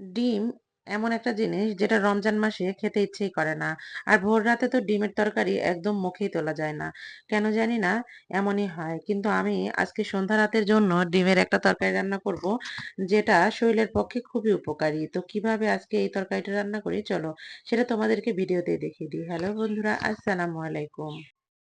ডিম এমন একটা জিনিস যেটা রমজান মাসে খেতে ইচ্ছেই করে না। আর ভোর রাতে তো ডিমের তরকারি একদম মুখেই তোলা যায় না। কেন জানি না এমনই হয়। কিন্তু আমি আজকে সন্ধ্যা রাতের জন্য ডিমের একটা তরকারি রান্না করব, যেটা শরীরের পক্ষে খুবই উপকারী। তো কীভাবে আজকে এই তরকারিটা রান্না করি চলো সেটা তোমাদেরকে ভিডিওতেই দেখিয়ে দিই। হ্যালো বন্ধুরা, আসসালামু আলাইকুম।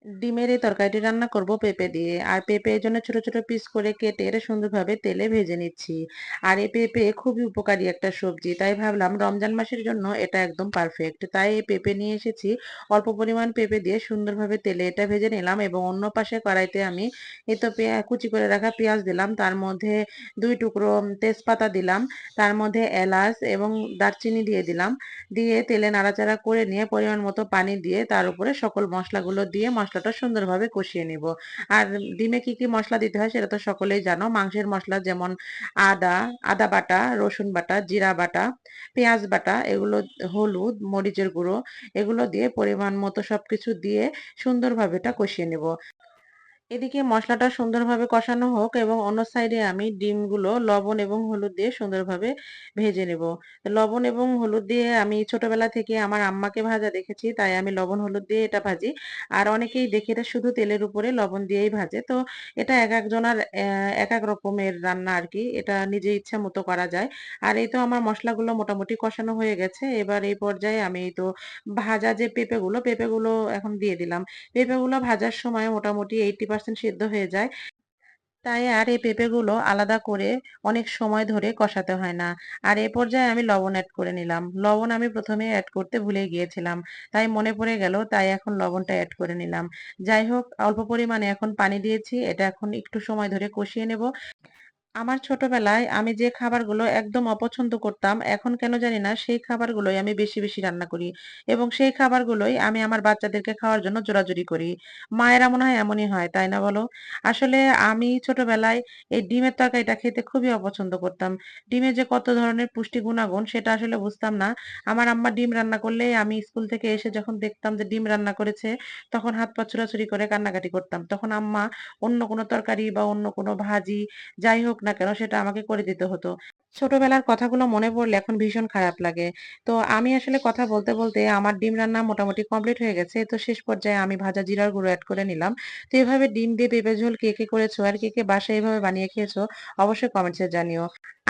ডিমের এই তরকারিটি রান্না করব পেঁপে দিয়ে। আর পেঁপে এর জন্য ছোট ছোট পিস করে কেটে এটা সুন্দরভাবে তেলে ভেজে নিচ্ছি। আর এই পেঁপে খুবই উপকারী একটা সবজি। তাই ভাবলাম রমজান মাসের জন্য এটা একদম পারফেক্ট তাই এই পেঁপে নিয়ে এসেছি। অল্প পরিমাণ পেঁপে দিয়ে সুন্দরভাবে তেলে এটা ভেজে নিলাম এবং অন্য পাশে কড়াইতে আমি এই তো কুচি করে রাখা পেঁয়াজ দিলাম। তার মধ্যে দুই টুকরো তেজপাতা দিলাম। তার মধ্যে এলাচ এবং দারচিনি দিয়ে দিলাম। দিয়ে তেলে নাড়াচাড়া করে নিয়ে পরিমাণ মতো পানি দিয়ে তার উপরে সকল মশলাগুলো দিয়ে মশলাটা সুন্দরভাবে কষিয়ে নিব। আর ডিমে কি কি মশলা দিতে হয় সেটা তো সকলেই জানো। মাংসের মশলা যেমন আদা আদা বাটা, রসুন বাটা, জিরা বাটা, পেঁয়াজ বাটা, এগুলো হলুদ, মরিচের গুঁড়ো, এগুলো দিয়ে পরিমাণ মতো সবকিছু দিয়ে সুন্দরভাবে এটা কষিয়ে নেব। এদিকে মশলাটা সুন্দরভাবে কষানো হোক এবং অন্য সাইডে আমি ডিমগুলো লবণ এবং হলুদ দিয়ে সুন্দরভাবে ভেজে নেব। লবণ এবং হলুদ দিয়ে আমি ছোটবেলা থেকে আমার আম্মাকে ভাজা দেখেছি, তাই আমি লবণ হলুদ দিয়ে এটা ভাজি। আর অনেকেই দেখে এটা শুধু তেলের উপরে লবণ দিয়েই ভাজে। তো এটা এক একজনের এক এক রকমের রান্না আর কি, এটা নিজে ইচ্ছা মতো করা যায়। আর এই তো আমার মশলাগুলো মোটামুটি কষানো হয়ে গেছে। এবার এই পর্যায়ে আমি তো ভাজা যে পেঁপেগুলো পেঁপেগুলো এখন দিয়ে দিলাম। পেঁপেগুলো ভাজার সময় মোটামুটি এইটি পার্সেন্ট সিদ্ধ হয়ে যায়। তাই আর এই পেঁপেগুলো আলাদা করে অনেক সময় ধরে কষাতে হয় না। আর এ পর্যায়ে আমি লবণ অ্যাড করে নিলাম। লবণ আমি প্রথমে অ্যাড করতে ভুলে গিয়েছিলাম। তাই মনে পড়ে গেল, তাই এখন লবণটা অ্যাড করে নিলাম। যাই হোক, অল্প পরিমাণে এখন পানি দিয়েছি। এটা এখন একটু সময় ধরে কষিয়ে নেব। আমার ছোটবেলায় আমি যে খাবারগুলো একদম অপছন্দ করতাম, এখন কেন জানি না সেই খাবারগুলোই আমি বেশি বেশি রান্না করি এবং সেই খাবারগুলোই আমি আমার বাচ্চাদেরকে খাওয়ার জন্য জোরাজুরি করি। মায়েরা মনে হয় এমনই হয়, তাই না বলো? আসলে আমি ছোটবেলায় এই ডিমের তরকারিটা খেতে খুবই অপছন্দ করতাম। ডিমে যে কত ধরনের পুষ্টি গুণাগুণ সেটা আসলে বুঝতাম না। আমার আম্মা ডিম রান্না করলে আমি স্কুল থেকে এসে যখন দেখতাম যে ডিম রান্না করেছে, তখন হাত পা ছোড়াছুড়ি করে কান্নাকাটি করতাম। তখন আম্মা অন্য কোনো তরকারি বা অন্য কোনো ভাজি, যাই হোক না কেন সেটা আমাকে করে দিতে হতো। ছোটবেলার কথাগুলো মনে পড়লে এখন ভীষণ খারাপ লাগে। তো আমি আসলে কথা বলতে, বলতে আমার ডিম রান্না মোটামুটি কমপ্লিট হয়ে গেছে। তো শেষ পর্যায়ে আমি ভাজা জিরার গুঁড়ো এড করে নিলাম। তো এভাবে ডিম দিয়ে পেঁপে ঝোল কে, কে করেছ আর কে, কে বাসায় এভাবে বানিয়ে খেয়েছো অবশ্যই কমেন্টসে জানিও।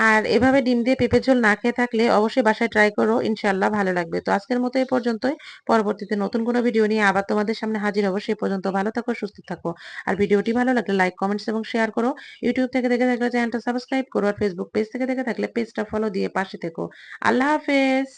আর এভাবে ডিম দিয়ে পেঁপে ঝোল না খেয়ে থাকলে অবশ্যই বাসায় ট্রাই করো। ইনশাল্লাহ ভালো লাগবে। তো আজকের মতো এই পর্যন্তই। পরবর্তীতে নতুন কোনো ভিডিও নিয়ে আবার তোমাদের সামনে হাজির হব। সেই পর্যন্ত ভালো থাকো, সুস্থ থাকো। আর ভিডিওটি ভালো লাগলে লাইক, কমেন্টস এবং শেয়ার করো। ইউটিউব থেকে দেখে থাকলে চ্যানেলটা সাবস্ক্রাইব করো আর ফেসবুক পেজ থেকে দেখে থাকলে পেজটা ফলো দিয়ে পাশে থেকো। আল্লাহ হাফেজ।